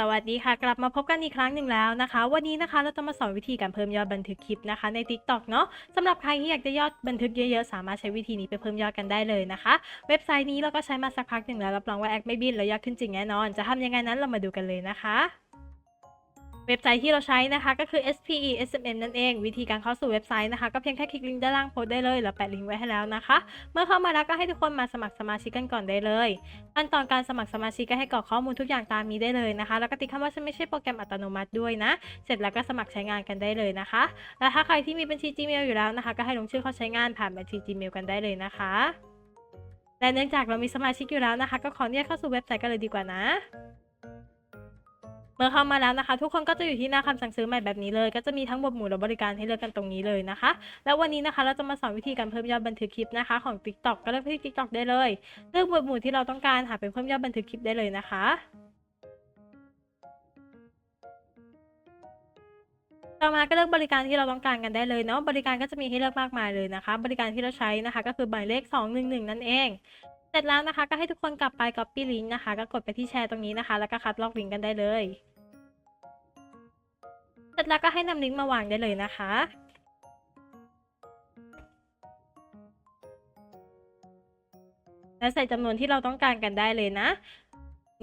สวัสดีค่ะ กลับมาพบกันอีกครั้งหนึ่งแล้วนะคะ วันนี้นะคะเราจะมาสอนวิธีการเพิ่มยอดบันทึกคลิปนะคะใน TikTok เนาะสำหรับใครที่อยากจะยอดบันทึกเยอะๆ สามารถใช้วิธีนี้ไปเพิ่มยอดกันได้เลยนะคะ เว็บไซต์นี้เราก็ใช้มาสักพักหนึ่งแล้วรับรองว่าแอคไม่บินและยอดขึ้นจริงแน่นอน จะทำยังไงนั้นเรามาดูกันเลยนะคะ เว็บไซต์ที่เราใช้นะคะก็คือ SPE SMM นั่นเอง วิธีการเข้าสู่เว็บไซต์นะคะก็เพียงแค่คลิกลิงก์ด้านล่างโพสได้เลยแล้วแปะลิงก์ไว้ให้แล้วนะคะ เมื่อเข้ามาแล้วก็ให้ทุกคนมาสมัครสมาชิกกันก่อนได้เลยขั้นตอนการสมัครสมาชิกก็ให้กรอกข้อมูลทุกอย่างตามนี้ได้เลยนะคะ แล้วก็ติดคำว่าฉันไม่ใช่โปรแกรมอัตโนมัติด้วยนะ เสร็จแล้วก็สมัครใช้งานกันได้เลยนะคะ และถ้าใครที่มีบัญชี Gmail อยู่แล้วนะคะ ก็ให้ลงชื่อเข้าใช้งานผ่านบัญชี Gmail กันได้เลยนะคะและเนื่องจากเรามีสมาชิกอยู่แล้วนะคะ ก็ขอเนี่ยเข้าสู่เว็บไซต์กันเลยดีกว่านะ เมื่อเข้ามาแล้วนะคะ ทุกคนก็จะอยู่ที่หน้าคำสั่งซื้อใหม่แบบนี้เลย ก็จะมีทั้งหมวดหมู่และบริการให้เลือกกันตรงนี้เลยนะคะ แล้ววันนี้นะคะเราจะมาสอนวิธีการเพิ่มยอดบันทึกคลิปนะคะ ของ TikTok ก็เลือกที่ TikTok ได้เลย เลือกหมวดหมู่ที่เราต้องการหาเป็นเพิ่มยอดบันทึกคลิปได้เลยนะคะต่อมาก็เลือกบริการที่เราต้องการกันได้เลยเนาะบริการก็จะมีให้เลือกมากมายเลยนะคะ บริการที่เราใช้นะคะ ก็คือหมายเลข 211 นั่นเอง ร็จแล้วนะคะ ก็ให้ทุกคนกลับไป copy link นะคะ ก็กดไปที่แชร์ตรงนี้นะคะ แล้วก็คัดลอกลิงก์กันได้เลย เสร็จแล้วก็ให้นำลิงก์มาวางได้เลยนะคะและใส่จำนวนที่เราต้องการกันได้เลยนะ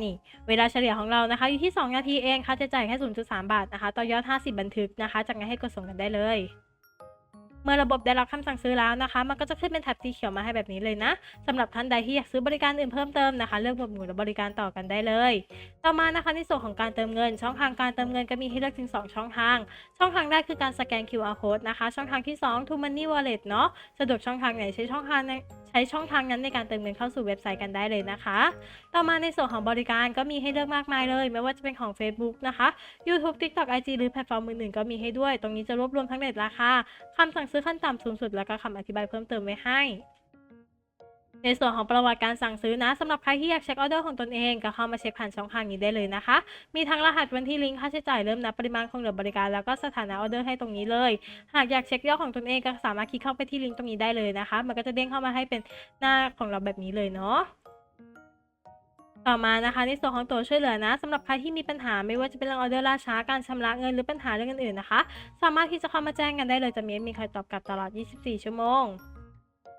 นี่ เวลาเฉลี่ยของเรานะคะ อยู่ที่ 2 นาทีเองค่าใช้จ่ายแค่ 0.3 บาทนะคะ ต่อยอด 50 บันทึกนะคะ จากนั้นให้กดส่งกันได้เลย เมื่อระบบได้รับคำสั่งซื้อแล้วนะคะ มันก็จะขึ้นเป็นแท็บสีเขียวมาให้แบบนี้เลยนะสำหรับท่านใดที่อยากซื้อบริการอื่นเพิ่มเติมนะคะ เลือกหมวดหมู่และบริการต่อกันได้เลย ต่อมานะคะในส่วนของการเติมเงิน ช่องทางการเติมเงินก็มีให้เลือกถึง 2 ช่องทาง ช่องทางแรกคือการสแกน QR code นะคะ ช่องทางที่ 2 To Money Wallet เนาะสะดวกช่องทางไหนใช้ช่องทางในใช้ช่องทางนั้นในการเติมเงินเข้าสู่เว็บไซต์กันได้เลยนะคะ ต่อมาในส่วนของบริการก็มีให้เลือกมากมายเลย ไม่ว่าจะเป็นของ Facebook นะคะ YouTube TikTok IG หรือแพลตฟอร์มอื่นๆก็มีให้ด้วย ตรงนี้จะรวบรวมทั้งเน็ตราคาคำสั่งซื้อขั้นต่ำสูงสุดแล้วก็คำอธิบายเพิ่มเติมไว้ให้ ในส่วนของประวัติการสั่งซื้อนะสำหรับใครที่อยากเช็คออเดอร์ของตนเองก็เข้ามาเช็คผ่านช่องทางนี้ได้เลยนะคะ มีทั้งรหัสวันที่ลิงก์ค่าใช้จ่ายเริ่มนับปริมาณของเหลือบริการแล้วก็สถานะออเดอร์ให้ตรงนี้เลย หากอยากเช็คยอดของตนเองก็สามารถคลิกเข้าไปที่ลิงก์ตรงนี้ได้เลยนะคะ มันก็จะเด้งเข้ามาให้เป็นหน้าของเราแบบนี้เลยเนาะ ต่อมานะคะในส่วนของตัวช่วยเหลือนะสำหรับใครที่มีปัญหาไม่ว่าจะเป็นเรื่องออเดอร์ล่าช้าการชำระเงินหรือปัญหาเรื่องอื่นๆนะคะ สามารถที่จะเข้ามาแจ้งกันได้เลยจะมีมีใครตอบกลับตลอด 24 ชั่วโมง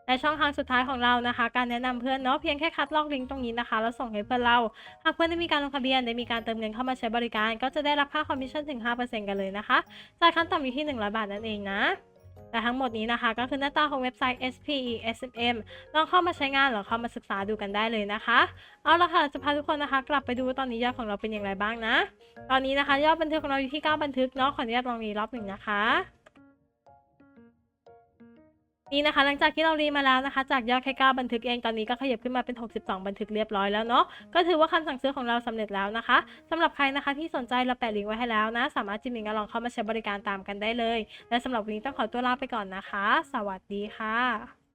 และช่องทางสุดท้ายของเรานะคะ การแนะนำเพื่อนเนาะเพียงแค่คัดลอกลิงก์ตรงนี้นะคะ แล้วส่งให้เพื่อนเรา หากเพื่อนได้มีการลงทะเบียนได้มีการเติมเงินเข้ามาใช้บริการ ก็จะได้รับค่าคอมมิชชั่นถึง 5%กันเลยนะคะจ่ายขั้นต่ำอยู่ที่ 100 บาทนั่นเองนะ แต่ทั้งหมดนี้นะคะ ก็คือหน้าตาของเว็บไซต์ SPE SMM ลองเข้ามาใช้งานหรือเข้ามาศึกษาดูกันได้เลยนะคะ เอาละค่ะจะพาทุกคนนะคะ กลับไปดูว่าตอนนี้ยอดของเราเป็นอย่างไรบ้างนะ ตอนนี้นะคะยอดบันทึกของเราอยู่ที่ 9 บันทึกเนาะขออนุญาตลองรีรอบหนึ่งนะคะ นี่นะคะหลังจากที่เรารีมาแล้วนะคะ จากยอดแค่9บันทึกเองตอนนี้ก็ขยับขึ้นมาเป็น 62 บันทึกเรียบร้อยแล้วเนาะก็ถือว่าคำสั่งซื้อของเราสำเร็จแล้วนะคะสำหรับใครนะคะที่สนใจเราแปะลิงก์ไว้ให้แล้วนะ สามารถจิ้มลิงก์ลองเข้ามาใช้บริการตามกันได้เลย และสำหรับวันนี้ต้องขอตัวลาไปก่อนนะคะ สวัสดีค่ะ